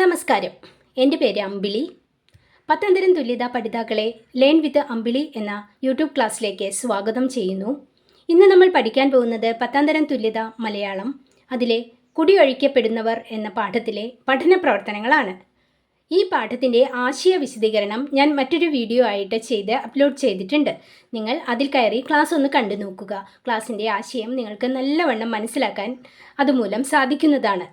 നമസ്കാരം. എന്റെ പേര് അമ്പിളി. പത്തന്തരം തുല്യതാ പഠിതാക്കളെ ലേൺ വിത്ത് അമ്പിളി എന്ന യൂട്യൂബ് ക്ലാസ്സിലേക്ക് സ്വാഗതം ചെയ്യുന്നു. ഇന്ന് നമ്മൾ പഠിക്കാൻ പോകുന്നത് പത്താംതരം തുല്യത മലയാളം അതിലെ കുടിയൊഴിക്കപ്പെടുന്നവർ എന്ന പാഠത്തിലെ പഠന പ്രവർത്തനങ്ങളാണ്. ഈ പാഠത്തിന്റെ ആശയ വിശദീകരണം ഞാൻ മറ്റൊരു വീഡിയോ ആയിട്ട് ചെയ്ത് അപ്ലോഡ് ചെയ്തിട്ടുണ്ട്. നിങ്ങൾ അതിൽ കയറി ക്ലാസ് ഒന്ന് കണ്ടു നോക്കുക. ക്ലാസ്സിന്റെ ആശയം നിങ്ങൾക്ക് നല്ലവണ്ണം മനസ്സിലാക്കാൻ അതുമൂലം സാധിക്കുന്നതാണ്.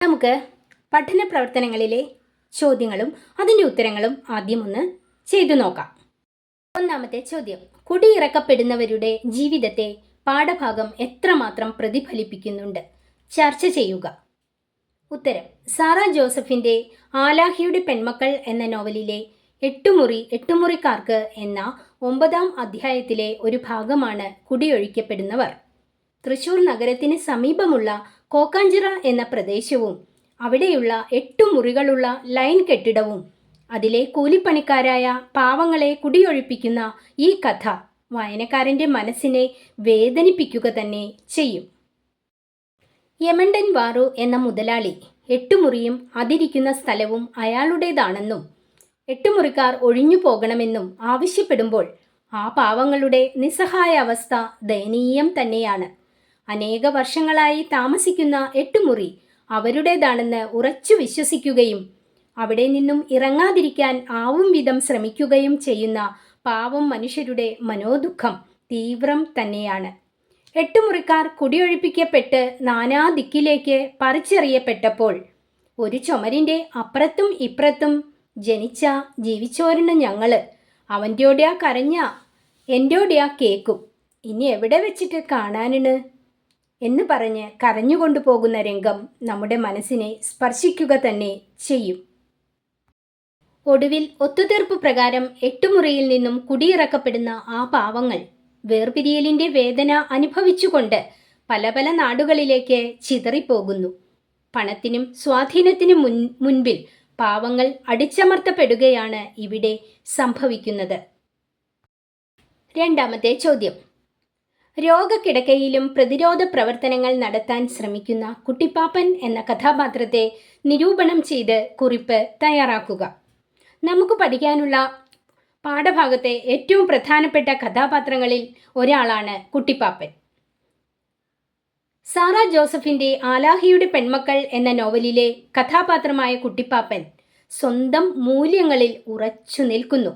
നമുക്ക് പഠന പ്രവർത്തനങ്ങളിലെ ചോദ്യങ്ങളും അതിന്റെ ഉത്തരങ്ങളും ആദ്യം ഒന്ന് ചെയ്തു നോക്കാം. ഒന്നാമത്തെ ചോദ്യം. കുടിയിറക്കപ്പെടുന്നവരുടെ ജീവിതത്തെ പാഠഭാഗം എത്രമാത്രം പ്രതിഫലിപ്പിക്കുന്നുണ്ട്? ചർച്ച ചെയ്യുക. ഉത്തരം. സാറ ജോസഫിന്റെ ആലാഹിയുടെ പെൺമക്കൾ എന്ന നോവലിലെ എട്ടുമുറി എട്ടുമുറിക്കാർക്ക് എന്ന ഒമ്പതാം അധ്യായത്തിലെ ഒരു ഭാഗമാണ് കുടിയൊഴിക്കപ്പെടുന്നവർ. തൃശൂർ നഗരത്തിന് സമീപമുള്ള കോക്കാഞ്ചിറ എന്ന പ്രദേശവും അവിടെയുള്ള എട്ടു മുറികളുള്ള ലൈൻ കെട്ടിടവും അതിലെ കൂലിപ്പണിക്കാരായ പാവങ്ങളെ കുടിയൊഴിപ്പിക്കുന്ന ഈ കഥ വായനക്കാരന്റെ മനസ്സിനെ വേദനിപ്പിക്കുക തന്നെ ചെയ്യും. യമണ്ടൻ വാറു എന്ന മുതലാളി എട്ടുമുറിയും അതിരിക്കുന്ന സ്ഥലവും അയാളുടേതാണെന്നും എട്ടുമുറിക്കാർ ഒഴിഞ്ഞു പോകണമെന്നും ആവശ്യപ്പെടുമ്പോൾ ആ പാവങ്ങളുടെ നിസ്സഹായ അവസ്ഥ ദയനീയം തന്നെയാണ്. അനേക വർഷങ്ങളായി താമസിക്കുന്ന എട്ടുമുറി അവരുടേതാണെന്ന് ഉറച്ചു വിശ്വസിക്കുകയും അവിടെ നിന്നും ഇറങ്ങാതിരിക്കാൻ ആവും വിധം ശ്രമിക്കുകയും ചെയ്യുന്ന പാവം മനുഷ്യരുടെ മനോദുഃഖം തീവ്രം തന്നെയാണ്. എട്ടുമുറിക്കാർ കുടിയൊഴിപ്പിക്കപ്പെട്ട് നാനാ ദിക്കിലേക്ക് പറിച്ചെറിയപ്പെട്ടപ്പോൾ ഒരു ചുമരിന്റെ അപ്പുറത്തും ഇപ്പുറത്തും ജനിച്ച ജീവിച്ചോരുന്ന ഞങ്ങൾ അവന്റെയോടെയാ കരഞ്ഞ എന്റെയോടെയാ കേക്കും ഇനി എവിടെ വെച്ചിട്ട് കാണാനിണ്? എന്ന് പറഞ്ഞ് കരഞ്ഞുകൊണ്ടു പോകുന്ന രംഗം നമ്മുടെ മനസ്സിനെ സ്പർശിക്കുക തന്നെ ചെയ്യും. ഒടുവിൽ ഒത്തുതീർപ്പ് പ്രകാരം എട്ടുമുറിയിൽ നിന്നും കുടിയിറക്കപ്പെടുന്ന ആ പാവങ്ങൾ വേർപിരിയലിന്റെ വേദന അനുഭവിച്ചുകൊണ്ട് പല പല നാടുകളിലേക്ക് ചിതറിപ്പോകുന്നു. പണത്തിനും സ്വാധീനത്തിനും മുൻ മുൻപിൽ പാവങ്ങൾ അടിച്ചമർത്തപ്പെടുകയാണ് ഇവിടെ സംഭവിക്കുന്നത്. രണ്ടാമത്തെ ചോദ്യം. രോഗക്കിടക്കയിലും പ്രതിരോധ പ്രവർത്തനങ്ങൾ നടത്താൻ ശ്രമിക്കുന്ന കുട്ടിപ്പാപ്പൻ എന്ന കഥാപാത്രത്തെ നിരൂപണം ചെയ്ത് കുറിപ്പ് തയ്യാറാക്കുക. നമുക്ക് പഠിക്കാനുള്ള പാഠഭാഗത്തെ ഏറ്റവും പ്രധാനപ്പെട്ട കഥാപാത്രങ്ങളിൽ ഒരാളാണ് കുട്ടിപ്പാപ്പൻ. സാറ ജോസഫിന്റെ ആലാഹിയുടെ പെൺമക്കൾ എന്ന നോവലിലെ കഥാപാത്രമായ കുട്ടിപ്പാപ്പൻ സ്വന്തം മൂല്യങ്ങളിൽ ഉറച്ചു നിൽക്കുന്നു.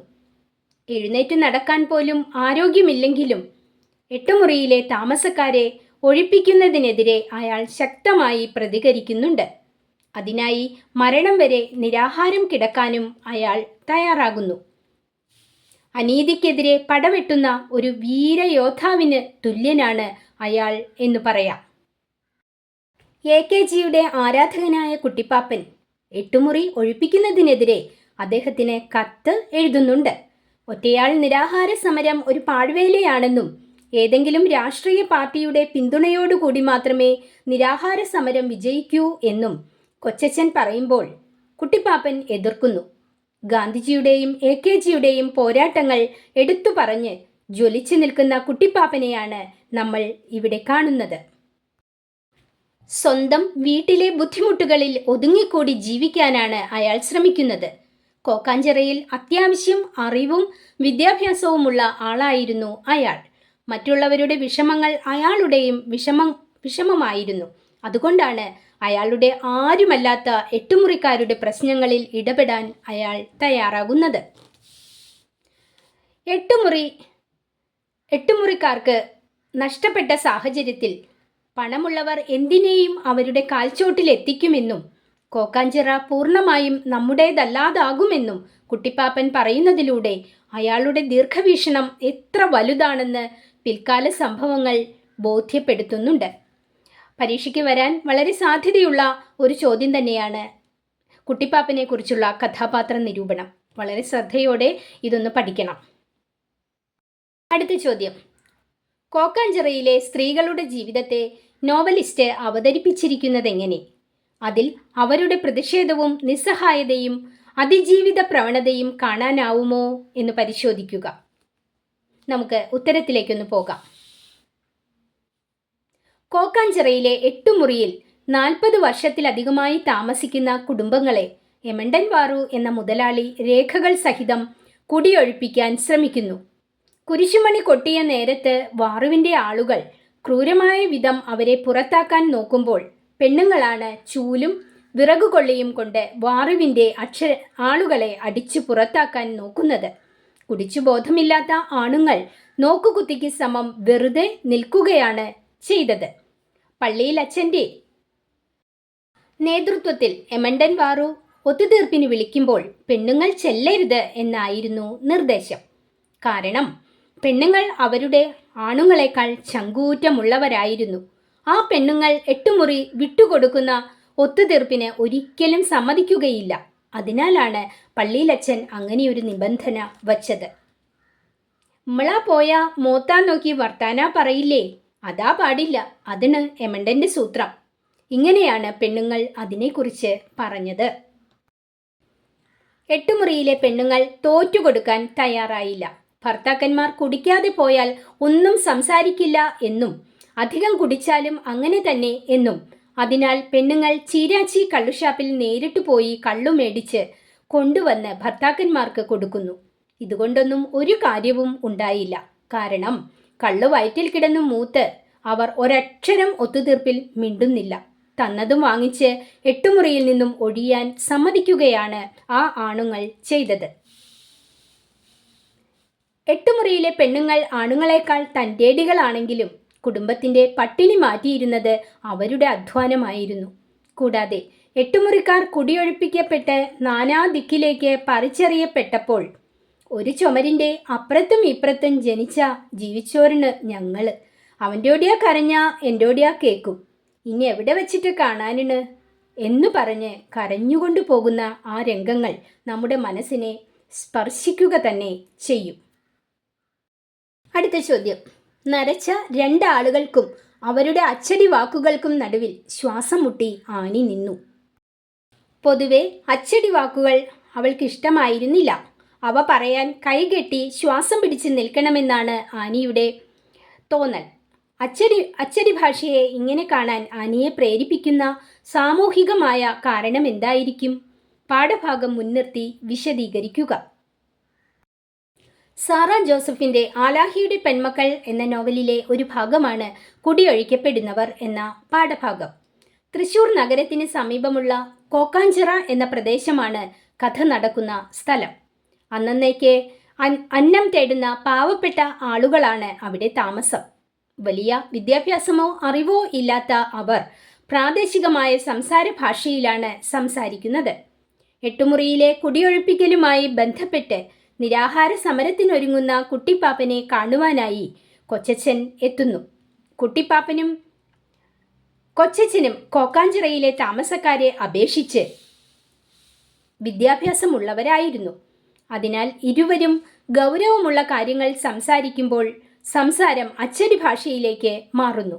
എഴുന്നേറ്റ് നടക്കാൻ പോലും ആരോഗ്യമില്ലെങ്കിലും എട്ടുമുറിയിലെ താമസക്കാരെ ഒഴിപ്പിക്കുന്നതിനെതിരെ അയാൾ ശക്തമായി പ്രതികരിക്കുന്നുണ്ട്. അതിനായി മരണം വരെ നിരാഹാരം കിടക്കാനും അയാൾ തയ്യാറാകുന്നു. അനീതിക്കെതിരെ പടവെട്ടുന്ന ഒരു വീരയോദ്ധാവിന് തുല്യനാണ് അയാൾ എന്ന് പറയാം. എ കെ ജിയുടെ ആരാധകനായ കുട്ടിപ്പാപ്പൻ എട്ടുമുറി ഒഴിപ്പിക്കുന്നതിനെതിരെ അദ്ദേഹത്തിന് കത്ത് എഴുതുന്നുണ്ട്. ഒറ്റയാൾ നിരാഹാര സമരം ഒരു പാഴ്വേലയാണെന്നും ഏതെങ്കിലും രാഷ്ട്രീയ പാർട്ടിയുടെ പിന്തുണയോടുകൂടി മാത്രമേ നിരാഹാര സമരം വിജയിക്കൂ എന്നും കൊച്ചച്ചൻ പറയുമ്പോൾ കുട്ടിപ്പാപ്പൻ എതിർക്കുന്നു. ഗാന്ധിജിയുടെയും എ കെ ജിയുടെയും പോരാട്ടങ്ങൾ എടുത്തു പറഞ്ഞ് ജ്വലിച്ചു നിൽക്കുന്ന കുട്ടിപ്പാപ്പനെയാണ് നമ്മൾ ഇവിടെ കാണുന്നത്. സ്വന്തം വീട്ടിലെ ബുദ്ധിമുട്ടുകളിൽ ഒതുങ്ങിക്കൂടി ജീവിക്കാനാണ് അയാൾ ശ്രമിക്കുന്നത്. കോക്കാഞ്ചിറയിൽ അത്യാവശ്യം അറിവും വിദ്യാഭ്യാസവുമുള്ള ആളായിരുന്നു അയാൾ. മറ്റുള്ളവരുടെ വിഷമങ്ങൾ അയാളുടെയും വിഷമം വിഷമമായിരുന്നു. അതുകൊണ്ടാണ് അയാളുടെ ആരുമല്ലാത്ത എട്ടുമുറിക്കാരുടെ പ്രശ്നങ്ങളിൽ ഇടപെടാൻ അയാൾ തയ്യാറാകുന്നത്. എട്ടുമുറി എട്ടുമുറിക്കാർക്ക് നഷ്ടപ്പെട്ട സാഹചര്യത്തിൽ പണമുള്ളവർ എന്തിനേയും അവരുടെ കാൽച്ചോട്ടിൽ എത്തിക്കുമെന്നും കോക്കാഞ്ചിറ പൂർണമായും നമ്മുടേതല്ലാതാകുമെന്നും കുട്ടിപ്പാപ്പൻ പറയുന്നതിലൂടെ അയാളുടെ ദീർഘവീക്ഷണം എത്ര വലുതാണെന്ന് പിൽക്കാല സംഭവങ്ങൾ ബോധ്യപ്പെടുത്തുന്നുണ്ട്. പരീക്ഷയ്ക്ക് വരാൻ വളരെ സാധ്യതയുള്ള ഒരു ചോദ്യം തന്നെയാണ് കുട്ടിപ്പാപ്പിനെ കുറിച്ചുള്ള കഥാപാത്ര നിരൂപണം. വളരെ ശ്രദ്ധയോടെ ഇതൊന്ന് പഠിക്കണം. അടുത്ത ചോദ്യം. കോക്കാഞ്ചിറയിലെ സ്ത്രീകളുടെ ജീവിതത്തെ നോവലിസ്റ്റ് അവതരിപ്പിച്ചിരിക്കുന്നത് എങ്ങനെ അതിൽ അവരുടെ പ്രതിഷേധവും നിസ്സഹായതയും അതിജീവിത പ്രവണതയും കാണാനാവുമോ എന്ന് പരിശോധിക്കുക. നമുക്ക് ഉത്തരത്തിലേക്കൊന്ന് പോകാം. കോക്കാഞ്ചിറയിലെ എട്ടുമുറിയിൽ നാൽപ്പത് വർഷത്തിലധികമായി താമസിക്കുന്ന കുടുംബങ്ങളെ എമണ്ടൻ വാറു എന്ന മുതലാളി രേഖകൾ സഹിതം കുടിയൊഴിപ്പിക്കാൻ ശ്രമിക്കുന്നു. കുരിശുമണി കൊട്ടിയ നേരത്ത് വാറുവിന്റെ ആളുകൾ ക്രൂരമായ വിധം അവരെ പുറത്താക്കാൻ നോക്കുമ്പോൾ പെണ്ണുങ്ങളാണ് ചൂലും വിറകുകൊള്ളിയും കൊണ്ട് വാറുവിന്റെ അക്ഷര ആളുകളെ അടിച്ചു പുറത്താക്കാൻ നോക്കുന്നത്. കുടിച്ചു ബോധമില്ലാത്ത ആണുങ്ങൾ നോക്കുകുത്തിക്ക് സമം വെറുതെ നിൽക്കുകയാണ് ചെയ്തത്. പള്ളിയിൽ അച്ഛന്റെ നേതൃത്വത്തിൽ എമണ്ടൻ വാറു ഒത്തുതീർപ്പിന് വിളിക്കുമ്പോൾ പെണ്ണുങ്ങൾ ചെല്ലരുത് എന്നായിരുന്നു നിർദ്ദേശം. കാരണം പെണ്ണുങ്ങൾ അവരുടെ ആണുങ്ങളെക്കാൾ ചങ്കൂറ്റമുള്ളവരായിരുന്നു. ആ പെണ്ണുങ്ങൾ എട്ടുമുറി വിട്ടുകൊടുക്കുന്ന ഒത്തുതീർപ്പിന് ഒരിക്കലും സമ്മതിക്കുകയില്ല. അതിനാലാണ് പള്ളിയിലച്ഛൻ അങ്ങനെയൊരു നിബന്ധന വച്ചത്. നമ്മള പോയ മോത്താൻ നോക്കി വർത്താന പറയില്ലേ? അതാ പാടില്ല. അതിന് എമണ്ടന്റെ സൂത്രം. ഇങ്ങനെയാണ് പെണ്ണുങ്ങൾ അതിനെക്കുറിച്ച് പറഞ്ഞത്. എട്ടുമുറിയിലെ പെണ്ണുങ്ങൾ തോറ്റുകൊടുക്കാൻ തയ്യാറായില്ല. ഭർത്താക്കന്മാർ കുടിക്കാതെ പോയാൽ ഒന്നും സംസാരിക്കില്ല എന്നും അധികം കുടിച്ചാലും അങ്ങനെ തന്നെ എന്നും അതിനാൽ പെണ്ണുങ്ങൾ ചീരാച്ചി കള്ളുഷാപ്പിൽ നേരിട്ട് പോയി കള്ളു മേടിച്ച് കൊണ്ടുവന്ന് ഭർത്താക്കന്മാർക്ക് കൊടുക്കുന്നു. ഇതുകൊണ്ടൊന്നും ഒരു കാര്യവും ഉണ്ടായില്ല. കാരണം കള്ളു വയറ്റിൽ കിടന്നു മൂത്ത് അവർ ഒരക്ഷരം ഒത്തുതീർപ്പിൽ മിണ്ടുന്നില്ല. തന്നതും വാങ്ങിച്ച് എട്ടുമുറിയിൽ നിന്നും ഒഴിയാൻ സമ്മതിക്കുകയാണ് ആ ആണുങ്ങൾ ചെയ്തത്. എട്ടുമുറിയിലെ പെണ്ണുങ്ങൾ ആണുങ്ങളെക്കാൾ തന്റേടികളാണെങ്കിലും കുടുംബത്തിന്റെ പട്ടിണി മാറ്റിയിരുന്നത് അവരുടെ അധ്വാനമായിരുന്നു. കൂടാതെ എട്ടുമുറിക്കാർ കുടിയൊഴിപ്പിക്കപ്പെട്ട് നാനാ ദിക്കിലേക്ക് പറിച്ചെറിയപ്പെട്ടപ്പോൾ ഒരു ചുമരിന്റെ അപ്പുറത്തും ഇപ്പുറത്തും ജനിച്ച ജീവിച്ചോരിന് ഞങ്ങൾ അവന്റെയോടിയാ കരഞ്ഞ എന്റെ എന്റെയോടിയാ കേക്കും. ഇനി എവിടെ വെച്ചിട്ട് കാണാനിണ്? എന്ന് പറഞ്ഞ് കരഞ്ഞുകൊണ്ടു പോകുന്ന ആ രംഗങ്ങൾ നമ്മുടെ മനസ്സിനെ സ്പർശിക്കുക തന്നെ ചെയ്യും. അടുത്ത ചോദ്യം. നരച്ച രണ്ടാളുകൾക്കും അവരുടെ അച്ചടി വാക്കുകൾക്കും നടുവിൽ ശ്വാസം മുട്ടി ആനി നിന്നു. പൊതുവെ അച്ചടി വാക്കുകൾ അവൾക്ക് ഇഷ്ടമായിരുന്നില്ല. അവ പറയാൻ കൈകെട്ടി ശ്വാസം പിടിച്ച് നിൽക്കണമെന്നാണ് ആനിയുടെ തോന്നൽ. അച്ചടി അച്ചടി ഭാഷയെ ഇങ്ങനെ കാണാൻ ആനിയെ പ്രേരിപ്പിക്കുന്ന സാമൂഹികമായ കാരണം എന്തായിരിക്കും? പാഠഭാഗം മുൻനിർത്തി വിശദീകരിക്കുക. സാറ ജോസഫിന്റെ ആലാഹിയുടെ പെൺമക്കൾ എന്ന നോവലിലെ ഒരു ഭാഗമാണ് കുടിയൊഴിക്കപ്പെടുന്നവർ എന്ന പാഠഭാഗം. തൃശൂർ നഗരത്തിന് സമീപമുള്ള കോക്കാഞ്ചിറ എന്ന പ്രദേശമാണ് കഥ നടക്കുന്ന സ്ഥലം. അന്നേക്ക് അന്നം തേടുന്ന പാവപ്പെട്ട ആളുകളാണ് അവിടെ താമസം. വലിയ വിദ്യാഭ്യാസമോ അറിവോ ഇല്ലാത്ത അവർ പ്രാദേശികമായ സംസാര ഭാഷയിലാണ് സംസാരിക്കുന്നത്. എട്ടുമുറിയിലെ കുടിയൊഴിപ്പിക്കലുമായി ബന്ധപ്പെട്ട് നിരാഹാര സമരത്തിനൊരുങ്ങുന്ന കുട്ടിപ്പാപ്പനെ കാണുവാനായി കൊച്ചച്ഛൻ എത്തുന്നു. കുട്ടിപ്പാപ്പനും കൊച്ചച്ഛനും കോക്കാഞ്ചിറയിലെ താമസക്കാരെ അപേക്ഷിച്ച് വിദ്യാഭ്യാസമുള്ളവരായിരുന്നു. അതിനാൽ ഇരുവരും ഗൗരവമുള്ള കാര്യങ്ങൾ സംസാരിക്കുമ്പോൾ സംസാരം അച്ചടി ഭാഷയിലേക്ക് മാറുന്നു.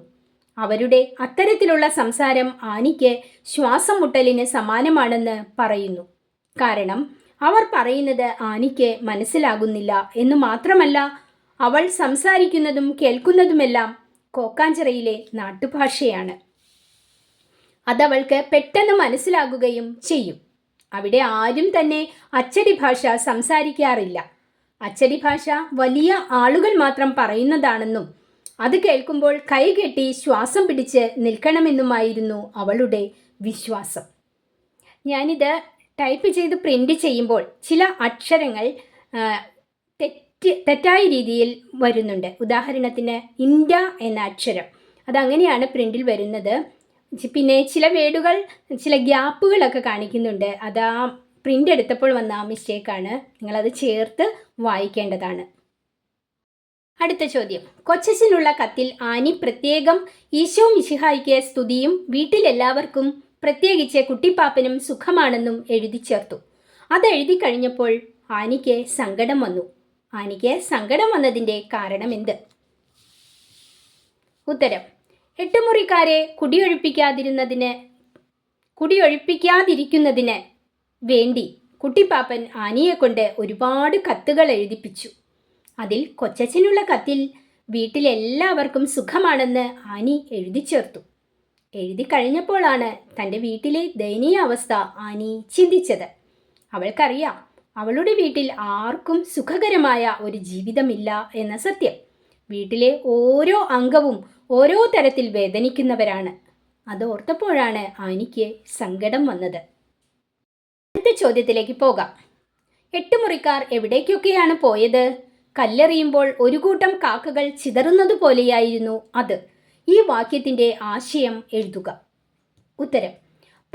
അവരുടെ അത്തരത്തിലുള്ള സംസാരം ആനിക്ക് ശ്വാസം മുട്ടലിന് സമാനമാണെന്ന് പറയുന്നു. കാരണം അവർ പറയുന്നത് ആനിക്ക് മനസ്സിലാകുന്നില്ല എന്ന് മാത്രമല്ല അവൾ സംസാരിക്കുന്നതും കേൾക്കുന്നതുമെല്ലാം കോക്കാഞ്ചിറയിലെ നാട്ടുഭാഷയാണ്. അതവൾക്ക് പെട്ടെന്ന് മനസ്സിലാകുകയും ചെയ്യും. അവിടെ ആരും തന്നെ അച്ചടി ഭാഷ സംസാരിക്കാറില്ല. അച്ചടി ഭാഷ വലിയ ആളുകൾ മാത്രം പറയുന്നതാണെന്നും അത് കേൾക്കുമ്പോൾ കൈകെട്ടി ശ്വാസം പിടിച്ച് നിൽക്കണമെന്നുമായിരുന്നു അവളുടെ വിശ്വാസം. ഞാനിത് ടൈപ്പ് ചെയ്ത് പ്രിന്റ് ചെയ്യുമ്പോൾ ചില അക്ഷരങ്ങൾ തെറ്റ് തെറ്റായ രീതിയിൽ വരുന്നുണ്ട്. ഉദാഹരണത്തിന് ഇന്ത്യ എന്ന അക്ഷരം. അതങ്ങനെയാണ് പ്രിന്റിൽ വരുന്നത്. പിന്നെ ചില വേഡുകൾ ചില ഗ്യാപ്പുകളൊക്കെ കാണിക്കുന്നുണ്ട്. അത് ആ പ്രിന്റ് എടുത്തപ്പോൾ വന്ന ആ മിസ്റ്റേക്കാണ്. നിങ്ങളത് ചേർത്ത് വായിക്കേണ്ടതാണ്. അടുത്ത ചോദ്യം. കൊച്ചച്ഛനുള്ള കത്തിൽ ആനി പ്രത്യേകം ഈശോ മിശിഹായിക്ക് സ്തുതിയും വീട്ടിലെല്ലാവർക്കും പ്രത്യേകിച്ച് കുട്ടിപ്പാപ്പനും സുഖമാണെന്നും എഴുതി ചേർത്തു. അതെഴുതി കഴിഞ്ഞപ്പോൾ ആനിക്ക് സങ്കടം വന്നു. ആനിക്ക് സങ്കടം വന്നതിന്റെ കാരണം എന്ത്? ഉത്തരം. എട്ടുമുറിക്കാരെ കുടിയൊഴിപ്പിക്കാതിരുന്നതിന് കുടിയൊഴിപ്പിക്കാതിരിക്കുന്നതിന് വേണ്ടി കുട്ടിപ്പാപ്പൻ ആനിയെ കൊണ്ട് ഒരുപാട് കത്തുകൾ എഴുതിപ്പിച്ചു. അതിൽ കൊച്ചച്ഛനുള്ള കത്തിൽ വീട്ടിലെല്ലാവർക്കും സുഖമാണെന്ന് ആനി എഴുതി ചേർത്തു. എഴുതി കഴിഞ്ഞപ്പോഴാണ് തന്റെ വീട്ടിലെ ദയനീയ അവസ്ഥ ആനി ചിന്തിച്ചത്. അവൾക്കറിയാം അവളുടെ വീട്ടിൽ ആർക്കും സുഖകരമായ ഒരു ജീവിതമില്ല എന്ന സത്യം. വീട്ടിലെ ഓരോ അംഗവും ഓരോ തരത്തിൽ വേദനിക്കുന്നവരാണ്. അതോർത്തപ്പോഴാണ് ആനിക്ക് സങ്കടം വന്നത്. അടുത്ത ചോദ്യത്തിലേക്ക് പോകാം. എട്ടുമുറിക്കാർ എവിടേക്കൊക്കെയാണ് പോയത്? കല്ലെറിയുമ്പോൾ ഒരു കൂട്ടം കാക്കകൾ ചിതറുന്നത് പോലെയായിരുന്നു അത്. ഈ വാക്യത്തിന്റെ ആശയം എഴുതുക. ഉത്തരം.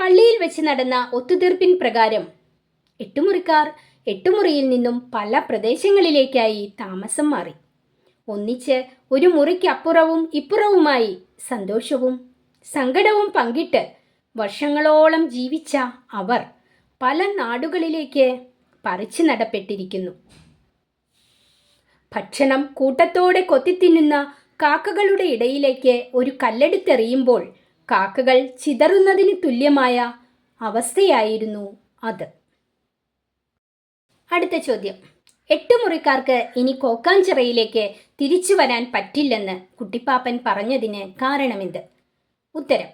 പള്ളിയിൽ വെച്ച് നടന്ന ഒത്തുതീർപ്പിൻ പ്രകാരം എട്ടുമുറിക്കാർ എട്ടുമുറിയിൽ നിന്നും പല പ്രദേശങ്ങളിലേക്കായി താമസം മാറി. ഒന്നിച്ച് ഒരു മുറിക്കപ്പുറവും ഇപ്പുറവുമായി സന്തോഷവും സങ്കടവും പങ്കിട്ട് വർഷങ്ങളോളം ജീവിച്ച അവർ പല നാടുകളിലേക്ക് പറിച്ചു നടപ്പെട്ടിരിക്കുന്നു. ഭക്ഷണം കൂട്ടത്തോടെ കൊത്തിത്തിന്നുന്ന കാക്കകളുടെ ഇടയിലേക്ക് ഒരു കല്ലെടുത്തെറിയുമ്പോൾ കാക്കകൾ ചിതറുന്നതിന് തുല്യമായ അവസ്ഥയായിരുന്നു അത്. അടുത്ത ചോദ്യം. എട്ട് മുറിക്കാർക്ക് ഇനി കോക്കാഞ്ചിറയിലേക്ക് തിരിച്ചു വരാൻ പറ്റില്ലെന്ന് കുട്ടിപ്പാപ്പൻ പറഞ്ഞതിന് കാരണമെന്ത്? ഉത്തരം.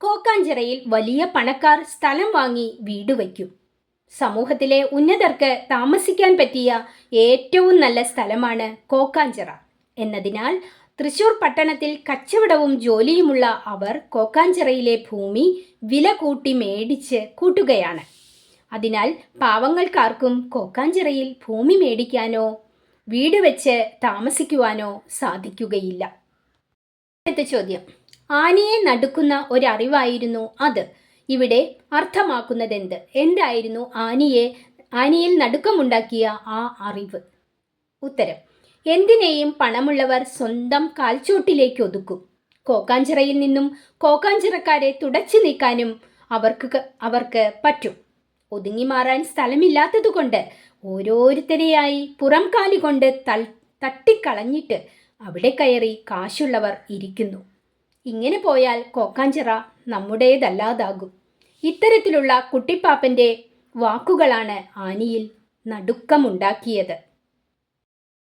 കോക്കാഞ്ചിറയിൽ വലിയ പണക്കാർ സ്ഥലം വാങ്ങി വീട് വയ്ക്കും. സമൂഹത്തിലെ ഉന്നതർക്ക് താമസിക്കാൻ പറ്റിയ ഏറ്റവും നല്ല സ്ഥലമാണ് കോക്കാഞ്ചിറ. എന്നതിനാൽ തൃശൂർ പട്ടണത്തിൽ കച്ചവടവും ജോലിയുമുള്ള അവർ കോക്കാഞ്ചിറയിലെ ഭൂമി വില കൂട്ടി മേടിച്ച് കൂട്ടുകയാണ്. അതിനാൽ പാവങ്ങൾക്കാർക്കും കോക്കാഞ്ചിറയിൽ ഭൂമി മേടിക്കാനോ വീട് വെച്ച് താമസിക്കുവാനോ സാധിക്കുകയില്ല. ചോദ്യം. ആനയെ നടുക്കുന്ന ഒരറിവായിരുന്നു അത്. ഇവിടെ അർത്ഥമാക്കുന്നതെന്ത്? എന്തായിരുന്നു ആനയെ ആനയിൽ നടുക്കമുണ്ടാക്കിയ ആ അറിവ്? ഉത്തരം. എന്തിനേയും പണമുള്ളവർ സ്വന്തം കാൽച്ചോട്ടിലേക്ക് ഒതുക്കും. കോക്കാഞ്ചിറയിൽ നിന്നും കോക്കാഞ്ചിറക്കാരെ തുടച്ചു നീക്കാനും അവർക്ക് അവർക്ക് പറ്റും. ഒതുങ്ങി മാറാൻ സ്ഥലമില്ലാത്തതുകൊണ്ട് ഓരോരുത്തരെയായി പുറം കാലുകൊണ്ട് തട്ടിക്കളഞ്ഞിട്ട് അവിടെ കയറി കാശുള്ളവർ ഇരിക്കുന്നു. ഇങ്ങനെ പോയാൽ കോക്കാഞ്ചിറ നമ്മുടേതല്ലാതാകും. ഇത്തരത്തിലുള്ള കുട്ടിപ്പാപ്പന്റെ വാക്കുകളാണ് ആനിയിൽ നടുക്കമുണ്ടാക്കിയത്.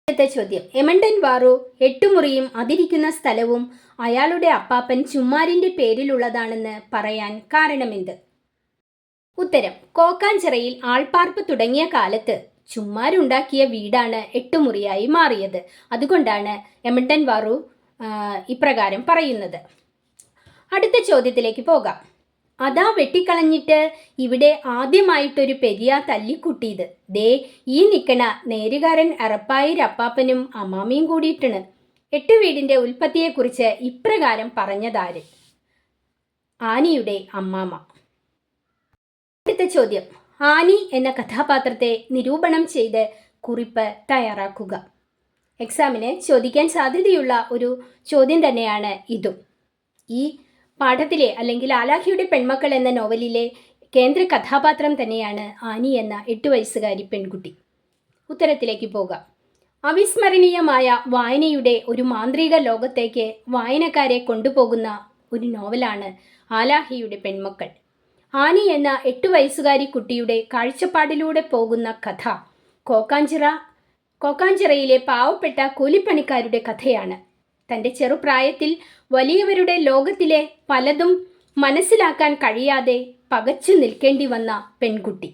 അടുത്ത ചോദ്യം. എമണ്ടൻ വാറോ എട്ടുമുറിയും അതിരിക്കുന്ന സ്ഥലവും അയാളുടെ അപ്പാപ്പൻ ചുമ്മാരിന്റെ പേരിലുള്ളതാണെന്ന് പറയാൻ കാരണമെന്ത്? ഉത്തരം. കോക്കാഞ്ചിറയിൽ ആൾപ്പാർപ്പ് തുടങ്ങിയ കാലത്ത് ചുമ്മാരുണ്ടാക്കിയ വീടാണ് എട്ടുമുറിയായി മാറിയത്. അതുകൊണ്ടാണ് എമണ്ടൻ വാറു ഇപ്രകാരം പറയുന്നത്. അടുത്ത ചോദ്യത്തിലേക്ക് പോകാം. അതാ വെട്ടിക്കളഞ്ഞിട്ട് ഇവിടെ ആദ്യമായിട്ടൊരു പെരിയ തല്ലിക്കുട്ടിയത്. ദേ ഈ നിക്കണ നേരുകാരൻ അറപ്പായി അപ്പാപ്പനും അമ്മാമയും കൂടിയിട്ടാണ്. എട്ട് വീടിന്റെ ഉൽപ്പത്തിയെക്കുറിച്ച് ഇപ്രകാരം പറഞ്ഞതാര്? ആനിയുടെ അമ്മാമ്മ അടുത്ത ചോദ്യം. ആനി എന്ന കഥാപാത്രത്തെ നിരൂപണം ചെയ്ത് കുറിപ്പ് തയ്യാറാക്കുക. എക്സാമിന് ചോദിക്കാൻ സാധ്യതയുള്ള ഒരു ചോദ്യം തന്നെയാണ് ഇതും. ഈ പാഠത്തിലെ അല്ലെങ്കിൽ ആലാഹിയുടെ പെൺമക്കൾ എന്ന നോവലിലെ കേന്ദ്ര കഥാപാത്രം തന്നെയാണ് ആനി എന്ന എട്ട് വയസ്സുകാരി പെൺകുട്ടി. ഉത്തരത്തിലേക്ക് പോകാം. അവിസ്മരണീയമായ വായനയുടെ ഒരു മാന്ത്രിക ലോകത്തേക്ക് വായനക്കാരെ കൊണ്ടുപോകുന്ന ഒരു നോവലാണ് ആലാഹിയുടെ പെൺമക്കൾ. ആനി എന്ന എട്ട് വയസ്സുകാരി കുട്ടിയുടെ കാഴ്ചപ്പാടിലൂടെ പോകുന്ന കഥ കോക്കാഞ്ചിറ കോക്കാഞ്ചിറയിലെ പാവപ്പെട്ട കൂലിപ്പണിക്കാരുടെ കഥയാണ്. തന്റെ ചെറുപ്രായത്തിൽ വലിയവരുടെ ലോകത്തിലെ പലതും മനസ്സിലാക്കാൻ കഴിയാതെ പകച്ചു നിൽക്കേണ്ടി വന്ന പെൺകുട്ടി.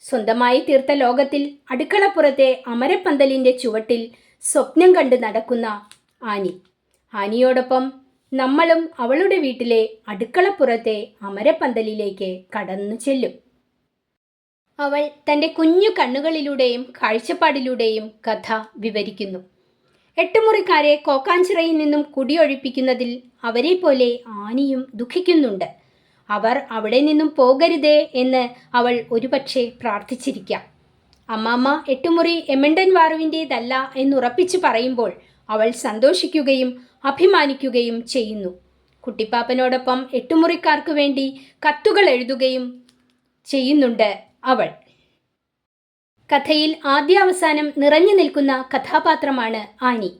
സ്വന്തമായി തീർത്ത ലോകത്തിൽ അടുക്കളപ്പുറത്തെ അമരപ്പന്തലിന്റെ ചുവട്ടിൽ സ്വപ്നം കണ്ട് നടക്കുന്ന ആനി. ആനിയോടൊപ്പം നമ്മളും അവളുടെ വീട്ടിലെ അടുക്കളപ്പുറത്തെ അമരപ്പന്തലിലേക്ക് കടന്നു ചെല്ലും. അവൾ തന്റെ കുഞ്ഞു കണ്ണുകളിലൂടെയും കാഴ്ചപ്പാടിലൂടെയും കഥ വിവരിക്കുന്നു. എട്ടുമുറിക്കാരെ കോക്കാഞ്ചിറയിൽ നിന്നും കുടിയൊഴിപ്പിക്കുന്നതിൽ അവരെ പോലെ ആനിയും ദുഃഖിക്കുന്നുണ്ട്. അവർ അവിടെ നിന്നും പോകരുതേ എന്ന് അവൾ ഒരുപക്ഷെ പ്രാർത്ഥിച്ചിരിക്കാം. അമ്മാമ്മ എട്ടുമുറി എമണ്ടൻ വാറുവിന്റേതല്ല എന്നുറപ്പിച്ചു പറയുമ്പോൾ അവൾ സന്തോഷിക്കുകയും അഭിമാനിക്കുകയും ചെയ്യുന്നു. കുട്ടിപ്പാപ്പനോടൊപ്പം എട്ടുമുറിക്കാർക്ക് വേണ്ടി കത്തുകൾ എഴുതുകയും ചെയ്യുന്നുണ്ട് അവൾ. കഥയിൽ ആദ്യാവസാനം നിറഞ്ഞു നിൽക്കുന്ന കഥാപാത്രമാണ് ആനി.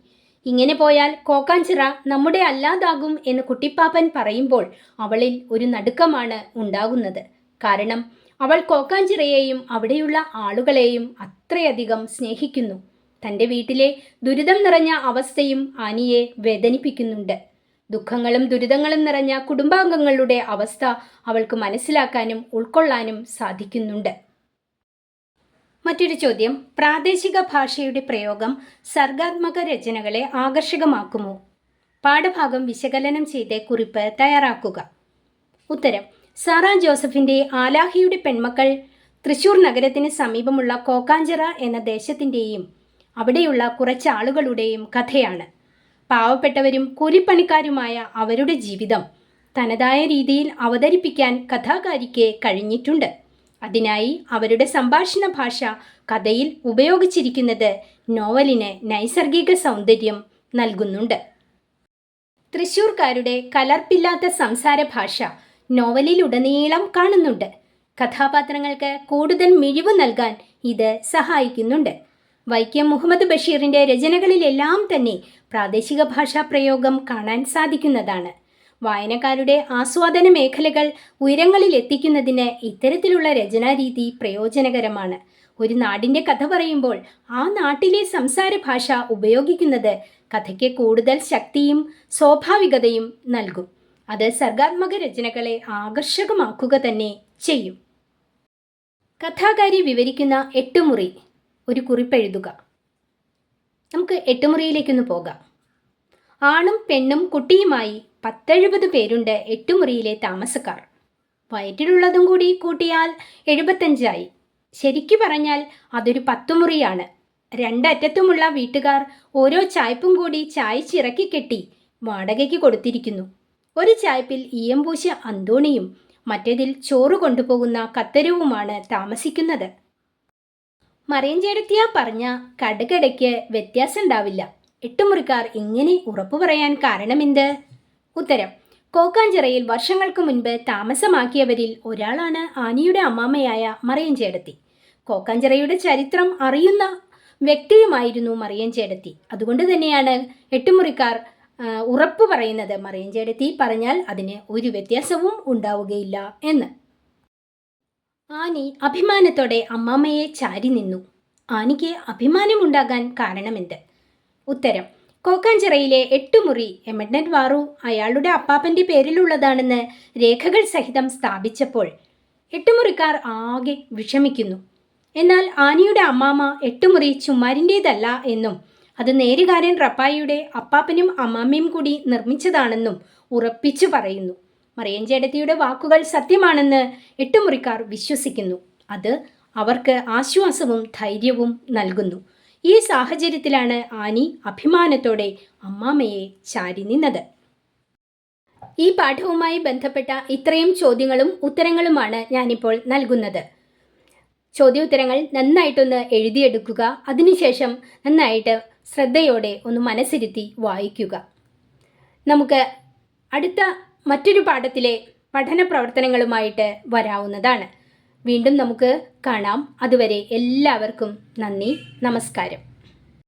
ഇങ്ങനെ പോയാൽ കോക്കാഞ്ചിറ നമ്മുടെ അല്ലാതാകും എന്ന് കുട്ടിപ്പാപ്പൻ പറയുമ്പോൾ അവളിൽ ഒരു നടുക്കമാണ് ഉണ്ടാകുന്നത്. കാരണം അവൾ കോക്കാഞ്ചിറയെയും അവിടെയുള്ള ആളുകളെയും അത്രയധികം സ്നേഹിക്കുന്നു. തന്റെ വീട്ടിലെ ദുരിതം നിറഞ്ഞ അവസ്ഥയും ആനിയെ വേദനിപ്പിക്കുന്നുണ്ട്. ദുഃഖങ്ങളും ദുരിതങ്ങളും നിറഞ്ഞ കുടുംബാംഗങ്ങളുടെ അവസ്ഥ അവൾക്ക് മനസ്സിലാക്കാനും ഉൾക്കൊള്ളാനും സാധിക്കുന്നുണ്ട്. മറ്റൊരു ചോദ്യം. പ്രാദേശിക ഭാഷയുടെ പ്രയോഗം സർഗാത്മക രചനകളെ ആകർഷകമാക്കുമോ? പാഠഭാഗം വിശകലനം ചെയ്ത് കുറിപ്പ് തയ്യാറാക്കുക. ഉത്തരം. സാറ ജോസഫിന്റെ ആലാഹിയുടെ പെൺമക്കൾ തൃശൂർ നഗരത്തിന് സമീപമുള്ള കോക്കാഞ്ചിറ എന്ന ദേശത്തിന്റെയും അവിടെയുള്ള കുറച്ച് ആളുകളുടെയും കഥയാണ്. പാവപ്പെട്ടവരും കൂലിപ്പണിക്കാരുമായ അവരുടെ ജീവിതം തനതായ രീതിയിൽ അവതരിപ്പിക്കാൻ കഥാകാരിക്ക് കഴിഞ്ഞിട്ടുണ്ട്. അതിനായി അവരുടെ സംഭാഷണ ഭാഷ കഥയിൽ ഉപയോഗിച്ചിരിക്കുന്നത് നോവലിന് നൈസർഗിക സൗന്ദര്യം നൽകുന്നുണ്ട്. തൃശൂർക്കാരുടെ കലർപ്പില്ലാത്ത സംസാര ഭാഷ നോവലിലുടനീളം കാണുന്നുണ്ട്. കഥാപാത്രങ്ങൾക്ക് കൂടുതൽ മിഴിവ് നൽകാൻ ഇത് സഹായിക്കുന്നുണ്ട്. വൈക്കം മുഹമ്മദ് ബഷീറിന്റെ രചനകളിലെല്ലാം തന്നെ പ്രാദേശിക ഭാഷാ പ്രയോഗം കാണാൻ സാധിക്കുന്നതാണ്. വായനക്കാരുടെ ആസ്വാദന മേഖലകൾ ഉയരങ്ങളിൽ എത്തിക്കുന്നതിന് ഇത്തരത്തിലുള്ള രചനാരീതി പ്രയോജനകരമാണ്. ഒരു നാടിന്റെ കഥ പറയുമ്പോൾ ആ നാട്ടിലെ സംസാര ഭാഷ ഉപയോഗിക്കുന്നത് കഥയ്ക്ക് കൂടുതൽ ശക്തിയും സ്വാഭാവികതയും നൽകും. അത് സർഗാത്മക രചനകളെ ആകർഷകമാക്കുക തന്നെ ചെയ്യും. കഥാകാരി വിവരിക്കുന്ന എട്ടുമുറി. ഒരു കുറിപ്പെഴുതുക നമുക്ക് എട്ടുമുറിയിലേക്കൊന്ന് പോകാം. ആണും പെണ്ണും കുട്ടിയുമായി പത്തെഴുപത് പേരുണ്ട് എട്ടുമുറിയിലെ താമസക്കാർ. വയറ്റിലുള്ളതും കൂടി കൂട്ടിയാൽ എഴുപത്തഞ്ചായി. ശരിക്കു പറഞ്ഞാൽ അതൊരു പത്തുമുറിയാണ്. രണ്ടറ്റത്തുമുള്ള വീട്ടുകാർ ഓരോ ചായ്പും കൂടി ചായച്ചിറക്കി കെട്ടി വാടകയ്ക്ക് കൊടുത്തിരിക്കുന്നു. ഒരു ചായ്പിൽ ഈയമ്പൂശ അന്തോണിയും മറ്റേതിൽ ചോറ് കൊണ്ടുപോകുന്ന കത്തരുവുമാണ് താമസിക്കുന്നത്. മറിയഞ്ചേടത്തിയ പറഞ്ഞ കടകടയ്ക്ക് വ്യത്യാസമുണ്ടാവില്ല. എട്ടുമുറിക്കാർ ഇങ്ങനെ ഉറപ്പു പറയാൻ കാരണമെന്ത്? ഉത്തരം. കോക്കാഞ്ചിറയിൽ വർഷങ്ങൾക്ക് മുൻപ് താമസമാക്കിയവരിൽ ഒരാളാണ് ആനിയുടെ അമ്മാമ്മയായ മറിയഞ്ചേടത്തി. കോക്കാഞ്ചിറയുടെ ചരിത്രം അറിയുന്ന വ്യക്തിയുമായിരുന്നു മറിയഞ്ചേടത്തി. അതുകൊണ്ട് തന്നെയാണ് എട്ടുമുറിക്കാർ ഉറപ്പ് പറയുന്നത് മറിയഞ്ചേടത്തി പറഞ്ഞാൽ അതിന് ഒരു വ്യത്യാസവും ഉണ്ടാവുകയില്ല എന്ന്. ആനി അഭിമാനത്തോടെ അമ്മാമ്മയെ ചാരി നിന്നു. ആനിക്ക് അഭിമാനമുണ്ടാകാൻ കാരണമെന്ത്? ഉത്തരം. കോക്കാഞ്ചിറയിലെ എട്ടുമുറി എമഡ്നറ്റ് വാറു അയാളുടെ അപ്പാപ്പന്റെ പേരിലുള്ളതാണെന്ന് രേഖകൾ സഹിതം സ്ഥാപിച്ചപ്പോൾ എട്ടുമുറിക്കാർ ആകെ വിഷമിക്കുന്നു. എന്നാൽ ആനിയുടെ അമ്മാമ്മ എട്ടുമുറി ചുമ്മാരിന്റേതല്ല എന്നും അത് നേരുകാരൻ റപ്പായിയുടെ അപ്പാപ്പനും അമ്മാമ്മയും കൂടി നിർമ്മിച്ചതാണെന്നും ഉറപ്പിച്ചു പറയുന്നു. മറിയഞ്ചേടത്തിയുടെ വാക്കുകൾ സത്യമാണെന്ന് എട്ടുമുറിക്കാർ വിശ്വസിക്കുന്നു. അത് അവർക്ക് ആശ്വാസവും ധൈര്യവും നൽകുന്നു. ഈ സാഹചര്യത്തിലാണ് ആനി അഭിമാനത്തോടെ അമ്മാമ്മയെ ചാരി നിന്നത്. ഈ പാഠവുമായി ബന്ധപ്പെട്ട ഇത്രയും ചോദ്യങ്ങളും ഉത്തരങ്ങളുമാണ് ഞാനിപ്പോൾ നൽകുന്നത്. ചോദ്യോത്തരങ്ങൾ നന്നായിട്ടൊന്ന് എഴുതിയെടുക്കുക അതിനുശേഷം നന്നായിട്ട് ശ്രദ്ധയോടെ ഒന്ന് മനസ്സിരുത്തി വായിക്കുക. നമുക്ക് അടുത്ത മറ്റൊരു പാഠത്തിലെ പഠന പ്രവർത്തനങ്ങളുമായിട്ട് വരാവുന്നതാണ്. വീണ്ടും നമുക്ക് കാണാം. അതുവരെ എല്ലാവർക്കും നന്ദി. നമസ്കാരം.